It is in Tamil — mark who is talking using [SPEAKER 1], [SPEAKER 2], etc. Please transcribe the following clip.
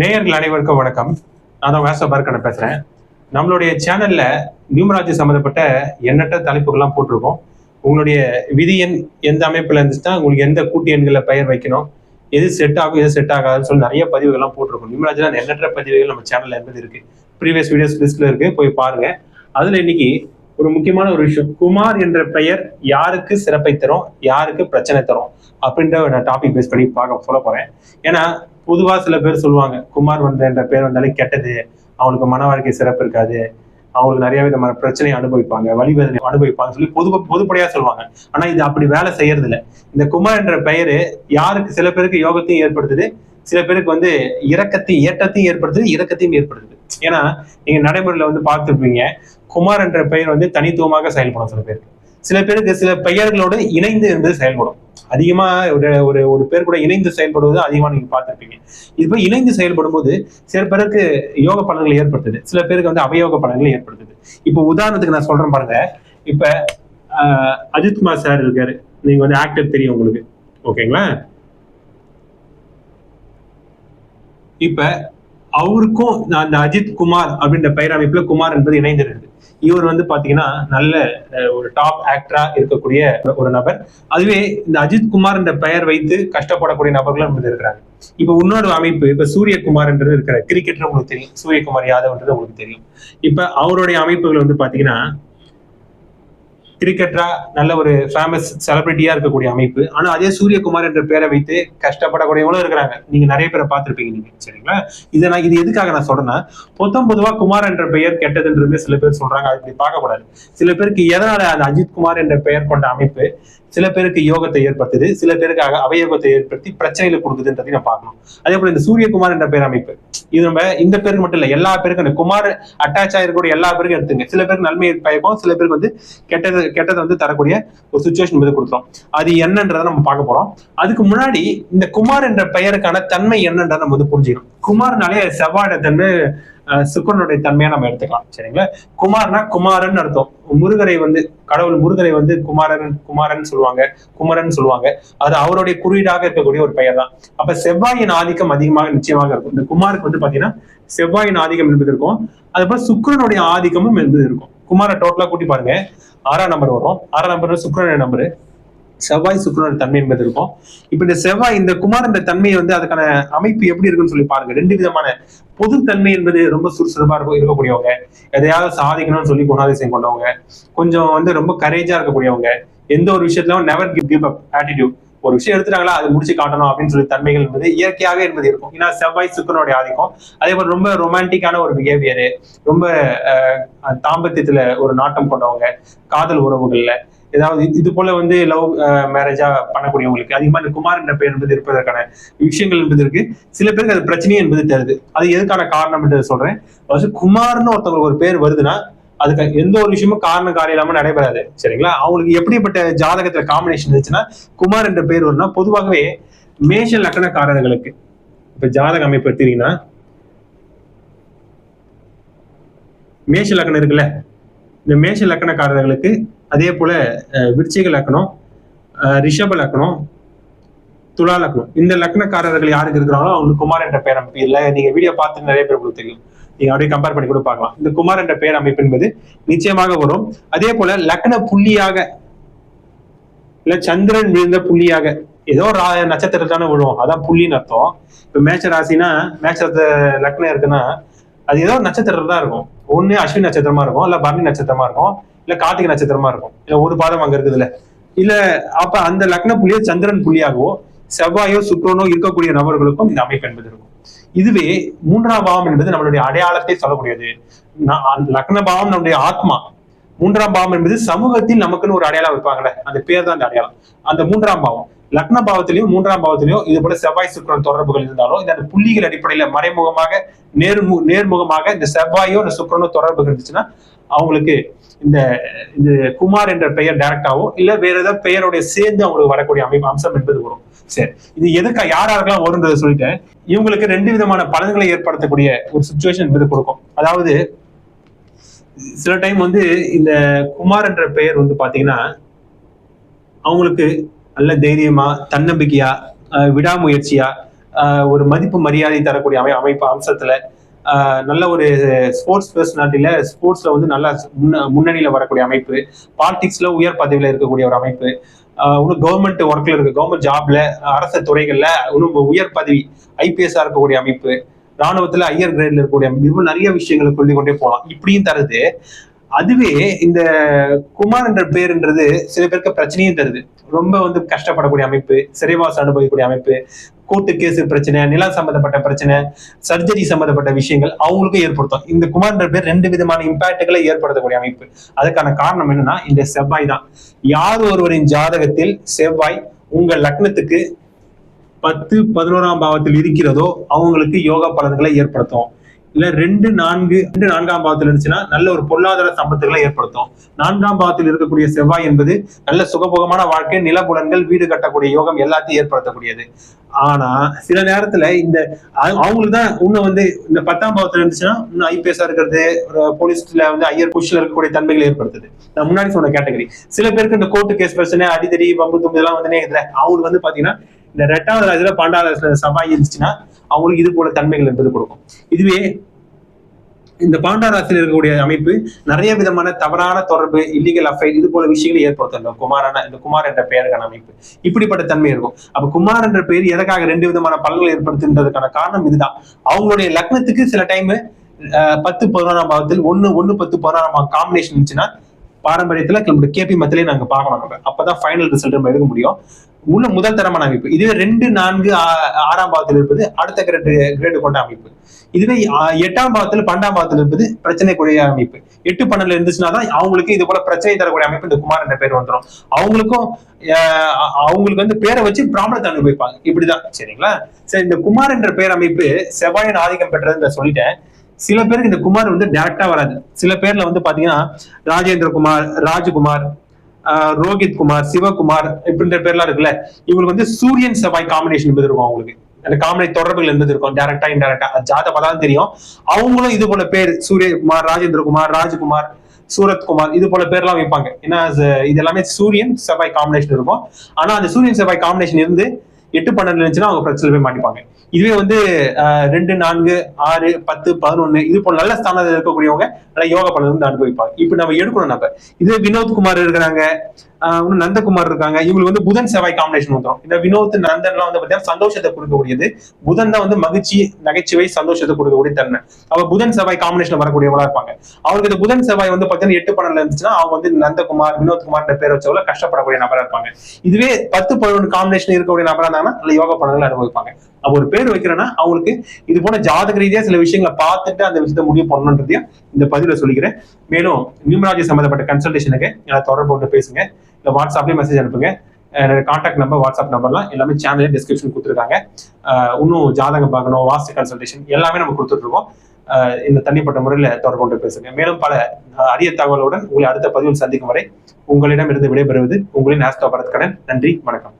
[SPEAKER 1] நேயர்கள் அனைவருக்கும் வணக்கம். நான் தான் வேச பார்க்கணும் பேசுறேன். நம்மளுடைய சேனல்ல நியூமராஜி சம்மந்தப்பட்ட எண்ணற்ற தலைப்புகள்லாம் போட்டிருக்கோம். உங்களுடைய விதி எண் எந்த அமைப்புல இருந்துச்சுன்னா உங்களுக்கு எந்த கூட்டு எண்களை பெயர் வைக்கணும் எது செட் ஆகும் எது செட் ஆகாதுன்னு சொல்லி நிறைய பதிவுகள்லாம் போட்டிருக்கோம். நியூமராஜில எண்ணற்ற பதிவுகள் நம்ம சேனல்ல இருந்தது இருக்கு. ப்ரீவியஸ் வீடியோஸ் லிஸ்ட்ல இருக்கு போய் பாருங்க. அதுல இன்னைக்கு ஒரு முக்கியமான ஒரு விஷயம். குமார் என்ற பெயர் யாருக்கு சிறப்பை தரும் யாருக்கு பிரச்சனை தரும் அப்படின்ற நான் டாபிக் பேஸ் பண்ணி பார்க்க சொல்ல போறேன். ஏன்னா பொதுவா சில பேர் சொல்லுவாங்க குமார் வந்த என்ற பேர் வந்தாலே கெட்டது. அவங்களுக்கு மன வாழ்க்கை சிறப்பு இருக்காது. அவங்களுக்கு நிறைய விதமான பிரச்சனையை அனுபவிப்பாங்க வழிவேதனை அனுபவிப்பாங்க சொல்லி பொது பொதுப்படையா சொல்லுவாங்க. ஆனா இது அப்படி வேலை செய்யறது இல்ல இந்த குமார் என்ற பெயரு யாருக்கு சில பேருக்கு யோகத்தையும் ஏற்படுத்துது சில பேருக்கு வந்து இறக்கத்தையும் ஏற்றத்தையும் ஏற்படுத்துது இறக்கத்தையும் ஏற்படுத்துது. ஏன்னா நீங்க நடைமுறையில வந்து பார்த்துருப்பீங்க குமார் என்ற பெயர் வந்து தனித்துவமாக செயல்படும் சில பேருக்கு. சில பேருக்கு சில பெயர்களோடு இணைந்து இருந்து செயல்படும். அதிகமா ஒரு ஒரு ஒரு பேர் கூட இணைந்து செயல்படுவது அதிகமா நீங்க பார்த்துருப்பீங்க. இது போய் இணைந்து செயல்படும் போது சில பேருக்கு யோக பலன்களை ஏற்படுத்துது. சில பேருக்கு வந்து அவயோக பலன்களை ஏற்படுத்துது. இப்போ உதாரணத்துக்கு நான் சொல்றேன் பாருங்க. இப்ப அஜித் அஜித்குமார் சார் இருக்காரு. நீங்க வந்து ஆக்டர் தெரியும் உங்களுக்கு. ஓகேங்களா? இப்ப அவருக்கும் அந்த அஜித் குமார் அப்படின்ற பெயர் அமைப்புல குமார் என்பது இணைந்திருக்குது. இவர் வந்து பாத்தீங்கன்னா நல்ல ஒரு டாப் ஆக்டரா இருக்கக்கூடிய ஒரு நபர். அதுவே இந்த அஜித் குமார் என்ற பெயர் வைத்து கஷ்டப்படக்கூடிய நபர்களும் என்பது இருக்கிறாங்க. இப்ப இன்னொரு அமைப்பு இப்ப சூரியகுமார்ன்றது இருக்கிற கிரிக்கெட் உங்களுக்கு தெரியும். சூரியகுமார் யாதவ்ன்றது உங்களுக்கு தெரியும். இப்ப அவருடைய அமைப்புகள் வந்து பாத்தீங்கன்னா கிரிக்கெட்டரா நல்ல ஒரு ஃபேமஸ் செலிபிரிட்டியா இருக்கக்கூடிய அமைப்பு. ஆனா அதே சூரியகுமார் என்ற பேரை வைத்து கஷ்டப்படக்கூடியவங்களும் இருக்கிறாங்க. நீங்க நிறைய பேரை பார்த்துருப்பீங்க நீங்க சரிங்களா? இதை நான் இது எதுக்காக நான் சொல்றேன்னா பொத்தம் பொதுவா குமார் என்ற பெயர் கெட்டதுன்றது சில பேர் சொல்றாங்க. அது இப்படி பார்க்கக்கூடாது. சில பேருக்கு எதனால அந்த அஜித் குமார் என்ற பெயர் கொண்ட அமைப்பு சில பேருக்கு யோகத்தை ஏற்படுத்துது சில பேருக்கு அவயோகத்தை ஏற்படுத்தி பிரச்சனைகளை கொடுக்குதுன்றதையும் நம்ம பார்க்கணும். அதே போல இந்த சூரியகுமார் என்ற பேர் அமைப்பு. இது நம்ம இந்த பேருக்கு மட்டும் இல்ல எல்லா பேருக்கும் இந்த குமார் அட்டாச் ஆகிருக்கக்கூடிய எல்லா பேருக்கும் எடுத்துங்க. சில பேருக்கு நன்மை பயக்கும் சில பேருக்கு வந்து கெட்டது கெட்டதை வந்து தரக்கூடிய ஒரு சுச்சுவேஷன் வந்து கொடுத்துரும். அது என்னன்றதை நம்ம பார்க்க போறோம். அதுக்கு முன்னாடி இந்த குமார் என்ற பெயருக்கான தன்மை என்னன்றதை நம்ம வந்து புரிஞ்சுக்கணும். குமார்னாலே செவ்வாட தன்மை சுக்கரனுடைய தன்மையா நம்ம எடுத்துக்கலாம் சரிங்களா? குமார்னா குமாரன் அர்த்தம். முருகரை வந்து கடவுள் முருகரை வந்து குமாரன் குமாரன் சொல்லுவாங்க குமரன் சொல்லுவாங்க. அது அவருடைய குறியீடாக இருக்கக்கூடிய ஒரு பெயர் தான். அப்ப செவ்வாயின் ஆதிக்கம் அதிகமாக நிச்சயமாக இருக்கும். இந்த குமாருக்கு வந்து பாத்தீங்கன்னா செவ்வாயின் ஆதிக்கம் என்பது இருக்கும். அது போல ஆதிக்கமும் என்பது இருக்கும். குமார டோட்டலா கூட்டி பாருங்க. ஆறாம் நம்பர் வரும். ஆறாம் நம்பர் சுக்கரனுடைய நம்பரு செவ்வாய் சுக்கிரனுடைய தன்மை என்பது இருக்கும். இப்ப இந்த செவ்வாய் இந்த குமார் என்ற தன்மை வந்து அதுக்கான அமைப்பு எப்படி இருக்குன்னு சொல்லி பாருங்க. ரெண்டு விதமான பொதுத்தன்மை என்பது ரொம்ப சுறுசுறுப்பா இருக்கும் இருக்கக்கூடியவங்க. எதையாவது சாதிக்கணும்னு சொல்லி குணாதிசயம் கொண்டவங்க. கொஞ்சம் வந்து ரொம்ப கரேஜா இருக்கக்கூடியவங்க. எந்த ஒரு விஷயத்திலும் never give give up attitude ஒரு விஷயம் எடுத்துட்டாங்களா அதை முடிச்சு காட்டணும் அப்படின்னு சொல்லி தன்மைகள் என்பது இயற்கையாகவே என்பது இருக்கும். ஏன்னா செவ்வாய் சுக்கரனுடைய ஆதிக்கம். அதே போல ரொம்ப ரொமான்டிக்கான ஒரு பிஹேவியரு ரொம்ப தாம்பத்தியத்துல ஒரு நாட்டம் கொண்டவங்க. காதல் உறவுகள்ல. ஏதாவது இது- போல வந்து லவ் மேரேஜா பண்ணக்கூடியவங்களுக்கு அதிகமா இந்த குமார் என்ற பெயர் என்பது இருப்பதற்கான விஷயங்கள் என்பது இருக்கு. சில பேருக்கு அது பிரச்சனையே என்பது தருது அது எதுக்கான காரணம் என்று சொல்றேன். அதாவது குமார்னு ஒருத்தவங்களுக்கு ஒரு பேர் வருதுன்னா அதுக்கு எந்த ஒரு விஷயமும் காரணம் காரியம் இல்லாம நடைபெறாது. சரிங்களா? அவங்களுக்கு எப்படிப்பட்ட ஜாதகத்துல காம்பினேஷன் இருந்துச்சுன்னா குமார் என்ற பேர் வரும்னா பொதுவாகவே மேஷ லக்கணக்காரர்களுக்கு இப்ப ஜாதக அமைப்பு எடுத்தீங்கன்னா மேஷ லக்கணம் இருக்குல்ல இந்த மேஷ லக்கணக்காரர்களுக்கு அதே போல விருச்சிக லக்னம் ரிஷப லக்கணம் துலா லக்னம் இந்த லக்னக்காரர்கள் யாருக்கு இருக்கிறாங்களோ அவங்களுக்கு குமார் என்ற பேர் அமைப்பு. இல்ல நீங்க வீடியோ பார்த்து நிறைய பேர் உங்களுக்கு தெரியும். நீங்க அப்படியே கம்பேர் பண்ணி கூட பார்க்கலாம். இந்த குமார் என்ற பேர் அமைப்பு என்பது நிச்சயமாக வரும். அதே போல லக்ன புள்ளியாக இல்ல சந்திரன் விழுந்த புள்ளியாக ஏதோ ஒரு நட்சத்திரம் தானே விழுவோம். அதான் புள்ளின்னு அர்த்தம். இப்ப மேட்ச ராசினா மேட்ச லக்னம் இருக்குன்னா அது ஏதோ நட்சத்திரம் தான் இருக்கும். ஒண்ணு அஸ்வின் நட்சத்திரமா இருக்கும் இல்ல பரணி நட்சத்திரமா இருக்கும். இல்ல கார்த்திகை நட்சத்திரமா இருக்கும். இல்ல ஒரு பாதம் அங்க இருக்குதுல்ல. இல்ல அப்ப அந்த லக்ன புள்ளியோ சந்திரன் புள்ளியாகவோ செவ்வாயோ சுக்ரனோ இருக்கக்கூடிய நபர்களுக்கும் இந்த அமைப்பு என்பது இருக்கும். இதுவே மூன்றாம் பாவம் என்பது நம்மளுடைய அடையாளத்தை சொல்லக்கூடியது. நான் லக்ன பாவம் நம்முடைய ஆத்மா. மூன்றாம் பாவம் என்பது சமூகத்தில் நமக்குன்னு ஒரு அடையாளம் வைப்பாங்கல்ல. அந்த பேர் தான் அந்த அடையாளம். அந்த மூன்றாம் பாவம். லக்ன பாவத்திலையும் மூன்றாம் பாவத்திலையும் இது போல செவ்வாய் சுக்கரன் தொடர்புகள் இருந்தாலும் இந்த புள்ளிகள் அடிப்படையில மறைமுகமாக நேர்மு நேர்முகமாக இந்த செவ்வாயோ இந்த சுக்கரனோ தொடர்பு இருந்துச்சுன்னா அவங்களுக்கு இந்த இந்த குமார் என்ற பெயர் டைரக்டாவோ இல்ல வேற ஏதாவது பெயரோட சேர்ந்து அவங்களுக்கு வரக்கூடிய அமைப்பு அம்சம் என்பது வரும். சரி. இது எதுக்கா யார் யாருக்கெல்லாம் வரும்ன்றதை சொல்லிட்டேன். இவங்களுக்கு ரெண்டு விதமான பலன்களை ஏற்படுத்தக்கூடிய ஒரு சுச்சுவேஷன் என்பது கொடுக்கும். அதாவது சில டைம் வந்து இந்த குமார் என்ற பெயர் வந்து பாத்தீங்கன்னா அவங்களுக்கு நல்ல தைரியமா தன்னம்பிக்கையா விடாமுயற்சியா ஒரு மதிப்பு மரியாதை தரக்கூடிய அமை அமைப்பு அம்சத்துல நல்ல ஒரு ஸ்போர்ட்ஸ் பர்சனாலிட்டியில ஸ்போர்ட்ஸ்ல வந்து நல்லா முன்ன முன்னணியில வரக்கூடிய அமைப்பு பாலிடிக்ஸ்ல உயர் பதவியில இருக்கக்கூடிய ஒரு அமைப்பு. இன்னும் கவர்மெண்ட் ஒர்க்ல இருக்கு. கவர்மெண்ட் ஜாப்ல அரசு துறைகள்ல இன்னும் உயர் பதவி ஐபிஎஸ்ஆ இருக்கக்கூடிய அமைப்பு ராணுவத்துல ஹையர் கிரேட்ல இருக்கக்கூடிய இன்னும் நிறைய விஷயங்களை சொல்லி கொண்டே போகலாம் இப்படியும் தருது. அதுவே இந்த குமார் என்ற பேருன்றது சில பேருக்கு பிரச்சனையும் தருது. ரொம்ப வந்து கஷ்டப்படக்கூடிய அமைப்பு சிறைவாசம் அனுபவிக்கக்கூடிய அமைப்பு கோர்ட்டு கேஸ் பிரச்சனை நிலம் சம்பந்தப்பட்ட பிரச்சனை சர்ஜரி சம்பந்தப்பட்ட விஷயங்கள் அவங்களுக்கும் ஏற்படுத்தும். இந்த குமார்ன்ற பேர் ரெண்டு விதமான இம்பாக்டுகளை ஏற்படுத்தக்கூடிய அமைப்பு. அதுக்கான காரணம் என்னன்னா இந்த செவ்வாய் தான். யார் ஒருவரின் ஜாதகத்தில் செவ்வாய் உங்கள் லக்னத்துக்கு பத்து பதினோராம் பாவத்தில் இருக்கிறதோ அவங்களுக்கு யோகா பலன்களை ஏற்படுத்தும். இல்ல ரெண்டு நான்கு ரெண்டு நான்காம் பாவத்தில் இருந்துச்சுன்னா நல்ல ஒரு பொருளாதார சம்பத்துகளை ஏற்படுத்தும். நான்காம் பாவத்தில் இருக்கக்கூடிய செவ்வாய் என்பது நல்ல சுகபோகமான வாழ்க்கை நிலபுலன்கள் வீடு கட்டக்கூடிய யோகம் எல்லாத்தையும் ஏற்படுத்தக்கூடியது. ஆனா சில நேரத்துல இந்த அவங்களுக்கு தான் இன்னும் வந்து இந்த பத்தாம் பாவத்துல இருந்துச்சுன்னா இன்னும் ஐபிஎஸ்ஆ இருக்கிறது ஒரு போலீஸ்ல வந்து ஐயர் புஷ்ல இருக்கக்கூடிய தன்மைகளை ஏற்படுத்துது. நான் முன்னாடி சொன்ன கேட்டகரி சில பேருக்கு இந்த கோர்ட்டு கேஸ் பிரச்சனை அடிதடி வம்பு தும்பு இதெல்லாம் வந்து இதுல அவங்களுக்கு வந்து பாத்தீங்கன்னா இந்த ரெட்டாவது ராஜில பன்னெண்டாவது ராசியில செவ்வாய் இருந்துச்சுன்னா அவங்களுக்கு இது போல தன்மைகள் என்பது கொடுக்கும். இதுவே இந்த பாண்டா ராசியில் இருக்கக்கூடிய அமைப்பு நிறைய விதமான தவறான தொடர்பு இல்லீகல் அஃபைர் இது போல விஷயங்களை ஏற்படுத்தும். இந்த குமாரான இந்த குமார் என்ற பெயருக்கான அமைப்பு. இப்படிப்பட்ட தன்மை இருக்கும். அப்ப குமார் என்ற பெயர் எதற்காக ரெண்டு விதமான பலன்கள் ஏற்படுத்துன்றதுக்கான காரணம் இதுதான். அவங்களுடைய லக்னத்துக்கு சில டைம் பத்து பதினோராம் பாவத்தில் ஒன்னு ஒன்னு பத்து பதினோராம் காம்பினேஷன் இருந்துச்சுன்னா பாரம்பரியத்துல நம்மளுடைய கேபி மத்திலே நாங்க பார்க்கணும் நம்ம. அப்பதான் ஃபைனல் ரிசல்ட் நம்ம எடுக்க முடியும். உள்ள முதல் தரமான அமைப்பு. இதுவே ரெண்டு நான்கு ஆறாம் பாவத்தில் இருப்பது அடுத்த கிரேடு கிரேடு கொண்ட அமைப்பு. இதுவே எட்டாம் பாவத்தில் பன்னெண்டாம் பாவத்தில் இருப்பது பிரச்சனைக்குரிய அமைப்பு. எட்டு பன்னெண்டுல இருந்துச்சுன்னா தான் அவங்களுக்கு இது போல பிரச்சனை தரக்கூடிய அமைப்பு இந்த குமார் என்ற பேர் வந்துடும் அவங்களுக்கும் அவங்களுக்கு வந்து பேரை வச்சு பிராமணத்தை அனுபவிப்பாங்க. இப்படிதான். சரிங்களா? சரி இந்த குமார் என்ற பேர் அமைப்பு செவ்வாயின் ஆதிக்கம் பெற்றதுன்னு சொல்லிட்டேன். சில பேருக்கு இந்த குமார் வந்து டேரக்டா வராது. சில பேர்ல வந்து பாத்தீங்கன்னா ராஜேந்திர குமார் ராஜ்குமார் ரோஹித் குமார் சிவகுமார் இப்படின்ற பேர்லாம் இருக்குல்ல இவங்களுக்கு வந்து சூரியன் செவ்வாய் காம்பினேஷன் என்பது இருக்கும் அவங்களுக்கு. அந்த காமெடி தொடர்புகள் என்பது இருக்கும் டேரக்டா இன்டெரக்டா ஜாத பதான் தெரியும். அவங்களும் இது போல பேர் சூரியகுமார் ராஜேந்திரகுமார் ராஜ்குமார் சூரத்குமார் இது போல பேர்லாம் வைப்பாங்க. ஏன்னா இது எல்லாமே சூரியன் செவ்வாய் காம்பினேஷன் இருக்கும். ஆனா அந்த சூரியன் செவ்வாய் காம்பினேஷன் இருந்து எட்டு பன்னெண்டு இருந்துச்சுன்னா அவங்க பிரச்சனை போய் மாட்டிப்பாங்க. இதுவே வந்து ஆஹ், ரெண்டு நான்கு ஆறு பத்து பதினொன்னு இது போல நல்ல ஸ்தானத்தில் இருக்கக்கூடியவங்க நல்லா யோகா பண்ணது வந்து அனுபவிப்பாங்க. இப்ப நம்ம எடுக்கணும் நம்ம. இதுவே வினோத் குமார் இருக்கிறாங்க. இன்னும் நந்தகுமார் இருக்காங்க. இவங்களுக்கு வந்து புதன் செவ்வாய் காம்பினேஷன் வந்துடும் இந்த வினோத் நந்தன்லாம் வந்து பார்த்தீங்கன்னா சந்தோஷத்தை கொடுக்கக்கூடியது. புதன் தான் வந்து மகிழ்ச்சி நகைச்சுவை சந்தோஷத்தை கொடுக்கக்கூடிய தன்மை. அவ புதன் செவ்வாய் காம்பினேஷன் வரக்கூடியவங்களா இருப்பாங்க. அவங்களுக்கு இந்த புதன் செவ்வாய் வந்து பார்த்தீங்கன்னா எட்டு பன்னெண்டுல இருந்துச்சுன்னா அவங்க வந்து நந்தகுமார் வினோத்குமார் பேர் வச்சவங்கள கஷ்டப்படக்கூடிய நபரா இருப்பாங்க. இதுவே பத்து பதினொன்று காம்பினேஷன் இருக்கக்கூடிய நபரா இருந்தாங்கன்னா நல்ல யோகா பலன்களை அனுபவிப்பாங்க. அப்ப ஒரு பேர் வைக்கிறேன்னா அவங்களுக்கு இது போல ஜாதக ரீதியா சில விஷயங்களை பார்த்துட்டு அந்த விஷயத்தை முடிவு பண்ணணுன்றதையும் இந்த பதிவில் சொல்லிக்கிறேன். மேலும் நியூமராஜி சம்பந்தப்பட்ட கன்சல்டேஷனுக்கு எனக்கு தொடர்பு கொண்டு பேசுங்க. இல்லை வாட்ஸ்அப்லேயே மெசேஜ் அனுப்புங்க. என்னோட காண்டாக்ட் நம்பர் வாட்ஸ்அப் நம்பர்லாம் எல்லாமே சேனலே டிஸ்கிரிப்ஷன் கொடுத்துருக்காங்க. இன்னும் ஜாதகம் பார்க்கணும் வாஸ்து கன்சல்டேஷன் எல்லாமே நம்ம கொடுத்துட்ருக்கோம். இந்த தனிப்பட்ட முறையில் தொடர்பு கொண்டு பேசுங்க. மேலும் பல அரிய தகவலுடன் உங்களை அடுத்த பதிவில் சந்திக்கும் வரை உங்களிடமிருந்து விடைபெறுவது உங்களின் ஆஸ்தோ பரத்கடன் நன்றி வணக்கம்.